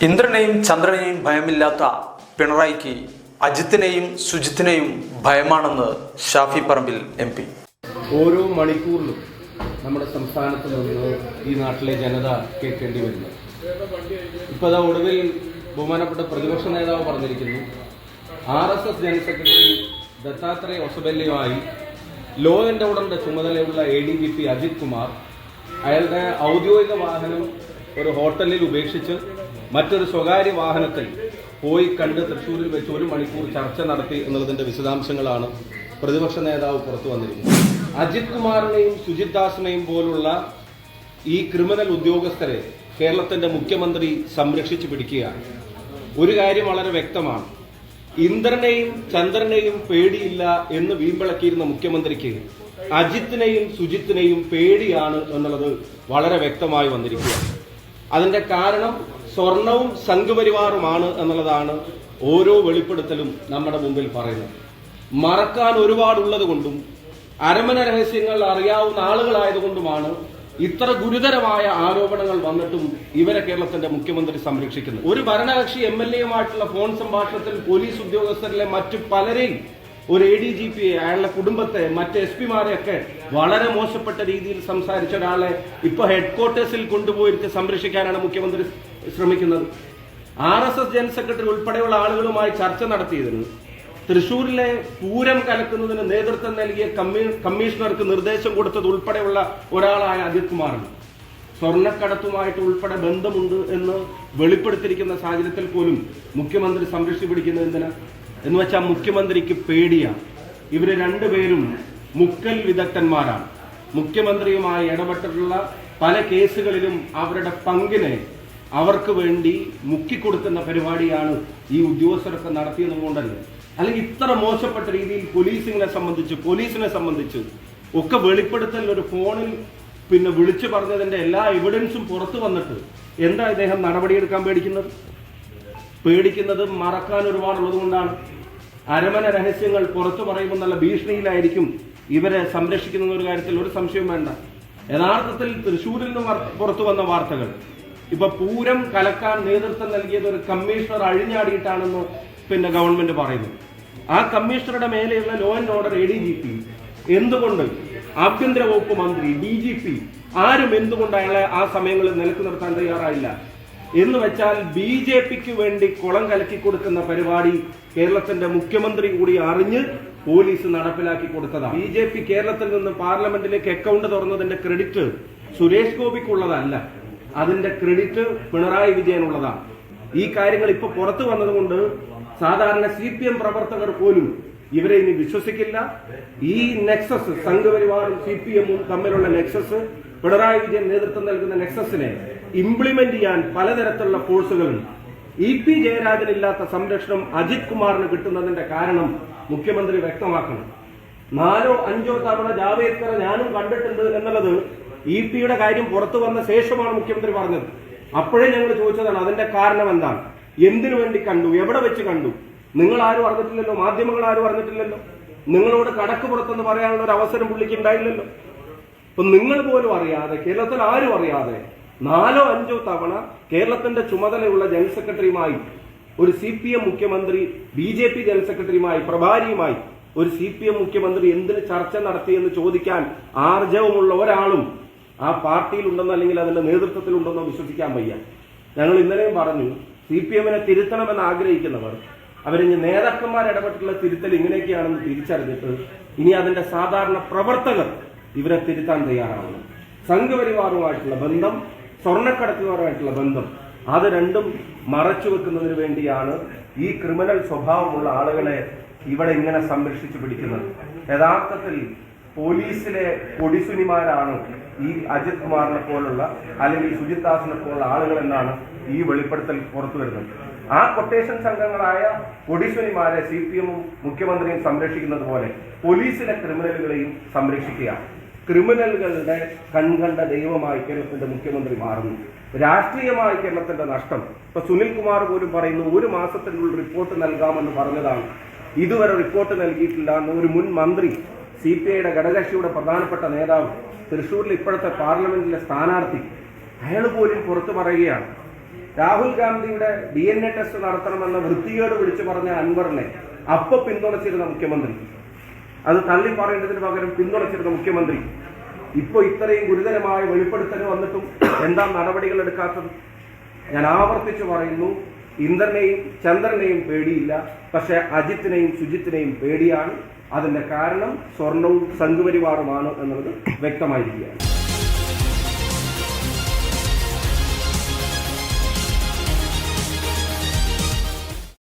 ഇന്ദ്രനെയും ചന്ദ്രനെയും ഭയമില്ലാത്ത പിണറായിക്ക് അജിത്തിനെയും സുജിത്തിനെയും ഭയമാണെന്ന് ഷാഫി പറമ്പിൽ എം പി. ഓരോ മണിക്കൂറിലും നമ്മുടെ സംസ്ഥാനത്ത് നിന്ന് ഈ നാട്ടിലെ ജനത കേൾക്കേണ്ടി വരുന്നു. ഇപ്പോൾ അതാ ഒടുവിൽ ബഹുമാനപ്പെട്ട പ്രതിപക്ഷ നേതാവ് പറഞ്ഞിരിക്കുന്നു R S S general secretary Dattatreya ഒസബല്യമായി law and ഓർഡറിന്റെ ചുമതലയുള്ള A D G P Ajith Kumar അയാളുടെ ഔദ്യോഗിക വാഹനം ഒരു ഹോട്ടലിൽ ഉപേക്ഷിച്ച് മറ്റൊരു സ്വകാര്യ വാഹനത്തിൽ പോയി കണ്ട് തൃശ്ശൂരിൽ വെച്ച് ഒരു മണിക്കൂർ ചർച്ച നടത്തി എന്നുള്ളതിന്റെ വിശദാംശങ്ങളാണ് പ്രതിപക്ഷ നേതാവ് പുറത്തു വന്നിരിക്കുന്നത്. അജിത് കുമാറിനെയും സുജിത് ദാസിനെയും പോലുള്ള ഈ ക്രിമിനൽ ഉദ്യോഗസ്ഥരെ കേരളത്തിന്റെ മുഖ്യമന്ത്രി സംരക്ഷിച്ചു പിടിക്കുകയാണ്. ഒരു കാര്യം വളരെ വ്യക്തമാണ്. ഇന്ദ്രനെയും ചന്ദ്രനെയും പേടിയില്ല എന്ന് വീമ്പിളക്കിയിരുന്ന മുഖ്യമന്ത്രിക്ക് അജിത്തിനെയും സുജിത്തിനെയും പേടിയാണ് എന്നുള്ളത് വളരെ വ്യക്തമായി വന്നിരിക്കുകയാണ്. അതിന്റെ കാരണം സ്വർണവും സംഘപരിവാറുമാണ് എന്നുള്ളതാണ് ഓരോ വെളിപ്പെടുത്തലും നമ്മുടെ മുമ്പിൽ പറയുന്നത്. മറക്കാൻ ഒരുപാടുള്ളത് കൊണ്ടും അരമന രഹസ്യങ്ങൾ അറിയാവുന്ന ആളുകളായതുകൊണ്ടുമാണ് ഇത്ര ഗുരുതരമായ ആരോപണങ്ങൾ വന്നിട്ടും ഇവരെ കേരളത്തിന്റെ മുഖ്യമന്ത്രി സംരക്ഷിക്കുന്നത്. ഒരു ഭരണകക്ഷി എം എൽ എയുമായിട്ടുള്ള ഫോൺ സംഭാഷണത്തിൽ പോലീസ് ഉദ്യോഗസ്ഥരിലെ മറ്റു പലരെയും ഒരു എ ഡി ജി പി അയാളുടെ കുടുംബത്തെ മറ്റ് എസ് പിമാരെയൊക്കെ വളരെ മോശപ്പെട്ട രീതിയിൽ സംസാരിച്ച ഒരാളെ ഇപ്പൊ ഹെഡ്ക്വാർട്ടേഴ്സിൽ കൊണ്ടുപോയിട്ട് സംരക്ഷിക്കാനാണ് മുഖ്യമന്ത്രി ശ്രമിക്കുന്നത്. R S S general secretary ഉൾപ്പെടെയുള്ള ആളുകളുമായി ചർച്ച നടത്തിയതിന് തൃശൂരിലെ പൂരം കലക്കുന്നതിന് നേതൃത്വം നൽകിയ കമ്മീ- കമ്മീഷണർക്ക് നിർദ്ദേശം കൊടുത്തത് ഉൾപ്പെടെയുള്ള ഒരാളായ അജിത് കുമാറാണ്. സ്വർണക്കടത്തുമായിട്ട് ഉൾപ്പെടെ ബന്ധമുണ്ട് എന്ന് വെളിപ്പെടുത്തിയിരിക്കുന്ന സാഹചര്യത്തിൽ പോലും മുഖ്യമന്ത്രി സംരക്ഷിച്ചു പിടിക്കുന്നത് എന്തിനാ? എന്ന് വെച്ചാൽ മുഖ്യമന്ത്രിക്ക് പേടിയാണ് ഇവർ രണ്ടുപേരും മുക്കൽ വിദഗ്ധന്മാരാണ്. മുഖ്യമന്ത്രിയുമായി ഇടപെട്ടിട്ടുള്ള പല കേസുകളിലും അവരുടെ പങ്കിനെ അവർക്ക് വേണ്ടി മുക്കിക്കൊടുക്കുന്ന പരിപാടിയാണ് ഈ ഉദ്യോഗസ്ഥരൊക്കെ നടത്തിയത് കൊണ്ടല്ല? അല്ലെങ്കിൽ ഇത്ര മോശപ്പെട്ട രീതിയിൽ പോലീസിനെ സംബന്ധിച്ച് പോലീസിനെ സംബന്ധിച്ച് ഒക്കെ വെളിപ്പെടുത്തൽ ഒരു ഫോണിൽ പിന്നെ വിളിച്ചു പറഞ്ഞതിന്റെ എല്ലാ എവിഡൻസും പുറത്തു വന്നിട്ട് എന്താ ഇദ്ദേഹം നടപടിയെടുക്കാൻ പേടിക്കുന്നത്? പേടിക്കുന്നത് മറക്കാൻ ഒരുപാടുള്ളത് കൊണ്ടാണ്. അരമന രഹസ്യങ്ങൾ പുറത്തു പറയുമ്പോൾ നല്ല ഭീഷണിയിലായിരിക്കും ഇവരെ സംരക്ഷിക്കുന്ന ഒരു കാര്യത്തിൽ ഒരു സംശയം വേണ്ട. യഥാർത്ഥത്തിൽ തൃശ്ശൂരിൽ നിന്ന് പുറത്തു വന്ന വാർത്തകൾ. ഇപ്പൊ പൂരം കലക്കാൻ നേതൃത്വം നൽകിയത് ഒരു കമ്മീഷണർ അഴിഞ്ഞാടിയിട്ടാണെന്ന് പിന്നെ ഗവൺമെന്റ് പറയുന്നു. ആ കമ്മീഷണറുടെ മേലെയുള്ള law and order A D G P എന്തുകൊണ്ട് ആഭ്യന്തര വകുപ്പ് മന്ത്രി ഡി ജി പി ആരും എന്തുകൊണ്ട് അയാളെ ആ സമയങ്ങളിൽ നിലയ്ക്ക് നിർത്താൻ തയ്യാറായില്ല? എന്ന് വെച്ചാൽ ബി ജെ പിക്ക് വേണ്ടി കുളം കലക്കി കൊടുക്കുന്ന പരിപാടി കേരളത്തിന്റെ മുഖ്യമന്ത്രി കൂടി അറിഞ്ഞ് പോലീസ് നടപ്പിലാക്കി കൊടുത്തതാണ്. ബി ജെ പി കേരളത്തിൽ നിന്ന് പാർലമെന്റിലേക്ക് അക്കൗണ്ട് തുറന്നതിന്റെ ക്രെഡിറ്റ് സുരേഷ് ഗോപിക്കുള്ളതല്ല. അതിന്റെ ക്രെഡിറ്റ് പിണറായി വിജയനുള്ളതാണ്. ഈ കാര്യങ്ങൾ ഇപ്പൊ പുറത്തു വന്നതുകൊണ്ട് സാധാരണ സി പി എം പ്രവർത്തകർ പോലും ഇവരെ ഇനി വിശ്വസിക്കില്ല. ഈ നെക്സസ് സംഘപരിവാറും സി പി എമ്മും തമ്മിലുള്ള നെക്സസ് പിണറായി വിജയൻ നേതൃത്വം നൽകുന്ന നെക്സസിനെ ഇംപ്ലിമെന്റ് ചെയ്യാൻ പലതരത്തിലുള്ള ഫോഴ്സുകളുണ്ട് ഇ പി ജയരാജനില്ലാത്ത സംരക്ഷണം അജിത് കുമാറിന് കിട്ടുന്നതിന്റെ കാരണം മുഖ്യമന്ത്രി വ്യക്തമാക്കണം. നാലോ അഞ്ചോ തവണ ജാവേദ്കറെ ഞാനും കണ്ടിട്ടുണ്ട് എന്നുള്ളത് ഇ പിയുടെ കാര്യം പുറത്തു വന്ന ശേഷമാണ് മുഖ്യമന്ത്രി പറഞ്ഞത്. അപ്പോഴേ ഞങ്ങൾ ചോദിച്ചതാണ് അതിന്റെ കാരണം എന്താണ്? എന്തിനു വേണ്ടി കണ്ടു? എവിടെ വെച്ച് കണ്ടു? നിങ്ങൾ ആരും അറിഞ്ഞിട്ടില്ലല്ലോ? മാധ്യമങ്ങൾ ആരും അറിഞ്ഞിട്ടില്ലല്ലോ? നിങ്ങളോട് കടക്ക് പുറത്തെന്ന് പറയാനുള്ള ഒരു അവസരം പുള്ളിക്ക് ഉണ്ടായില്ലല്ലോ? അപ്പൊ നിങ്ങൾ പോലും അറിയാതെ കേരളത്തിൽ ആരും അറിയാതെ നാലോ അഞ്ചോ തവണ കേരളത്തിന്റെ ചുമതലയുള്ള ജനറൽ സെക്രട്ടറിയുമായി ഒരു സി പി എം മുഖ്യമന്ത്രി ബി ജെ പി ജനറൽ സെക്രട്ടറിയുമായി പ്രഭാരിയുമായി ഒരു സി പി എം മുഖ്യമന്ത്രി എന്തിന് ചർച്ച നടത്തിയെന്ന് ചോദിക്കാൻ ആർജവമുള്ള ഒരാളും ആ പാർട്ടിയിൽ ഉണ്ടെന്നോ അല്ലെങ്കിൽ അതിന്റെ നേതൃത്വത്തിലുണ്ടെന്നോ വിശ്വസിക്കാൻ വയ്യ. ഞങ്ങൾ ഇന്നലെയും പറഞ്ഞു സി പി എമ്മിനെ തിരുത്തണമെന്ന് ആഗ്രഹിക്കുന്നവർ അവരിഞ്ഞ് നേതാക്കന്മാർ ഇടപെട്ടുള്ള തിരുത്തൽ ഇങ്ങനെയൊക്കെയാണെന്ന് തിരിച്ചറിഞ്ഞിട്ട് ഇനി അതിന്റെ സാധാരണ പ്രവർത്തകർ ഇവരെ തിരുത്താൻ തയ്യാറാവണം. സംഘപരിവാറുമായിട്ടുള്ള ബന്ധം സ്വർണക്കടത്തുകാരുമായിട്ടുള്ള ബന്ധം അത് രണ്ടും മറച്ചു വെക്കുന്നതിന് വേണ്ടിയാണ് ഈ ക്രിമിനൽ സ്വഭാവമുള്ള ആളുകളെ ഇവിടെ ഇങ്ങനെ സംരക്ഷിച്ചു പിടിക്കുന്നത്. യഥാർത്ഥത്തിൽ പോലീസിലെ കൊടിസുനിമാരാണ് ഈ അജിത് കുമാറിനെ പോലുള്ള അല്ലെങ്കിൽ സുജിത് ദാസിനെ പോലുള്ള ആളുകൾ എന്നാണ് ഈ വെളിപ്പെടുത്തൽ പുറത്തു വരുന്നത്. ആ കൊട്ടേഷൻ സംഘങ്ങളായ കൊടിസുനിമാരെ സി പി എമ്മും മുഖ്യമന്ത്രിയും സംരക്ഷിക്കുന്നത് പോലെ പോലീസിലെ ക്രിമിനലുകളെയും സംരക്ഷിക്കുക ക്രിമിനലുകളുടെ കൺകണ്ട ദൈവമായി കേരളത്തിന്റെ മുഖ്യമന്ത്രി മാറുന്നു. രാഷ്ട്രീയമായി കേരളത്തിന്റെ നഷ്ടം. ഇപ്പൊ സുനിൽ കുമാർ പോലും പറയുന്നു ഒരു മാസത്തിനുള്ളിൽ റിപ്പോർട്ട് നൽകാമെന്ന് പറഞ്ഞതാണ്. ഇതുവരെ റിപ്പോർട്ട് നൽകിയിട്ടില്ല എന്ന് ഒരു മുൻ മന്ത്രി സി പി ഐയുടെ ഘടകകക്ഷിയുടെ പ്രധാനപ്പെട്ട നേതാവ് തൃശൂരിൽ ഇപ്പോഴത്തെ പാർലമെന്റിലെ സ്ഥാനാർത്ഥി. അയാൾ പോലും പുറത്തു പറയുകയാണ്. രാഹുൽ ഗാന്ധിയുടെ ഡി എൻ എ ടെസ്റ്റ് നടത്തണമെന്ന വൃത്തികേട് വിളിച്ചു പറഞ്ഞ അൻവറിനെ അപ്പൊ പിന്തുണച്ചിരുന്ന മുഖ്യമന്ത്രി. അത് തള്ളി പറയേണ്ടതിന് പകരം പിന്തുണച്ചിരുന്ന മുഖ്യമന്ത്രി. ഇപ്പൊ ഇത്രയും ഗുരുതരമായ വെളിപ്പെടുത്തൽ വന്നിട്ടും എന്താ നടപടികൾ എടുക്കാത്തത്? ഞാൻ ആവർത്തിച്ചു പറയുന്നു. ഇന്ദ്രനെയും ചന്ദ്രനെയും പേടിയില്ല. പക്ഷെ അജിത്തിനെയും സുജിത്തിനെയും പേടിയാണ്. അതിന്റെ കാരണം സ്വർണവും സംഘപരിവാറുമാണ് എന്നുള്ളത് വ്യക്തമായിരിക്കുകയാണ്.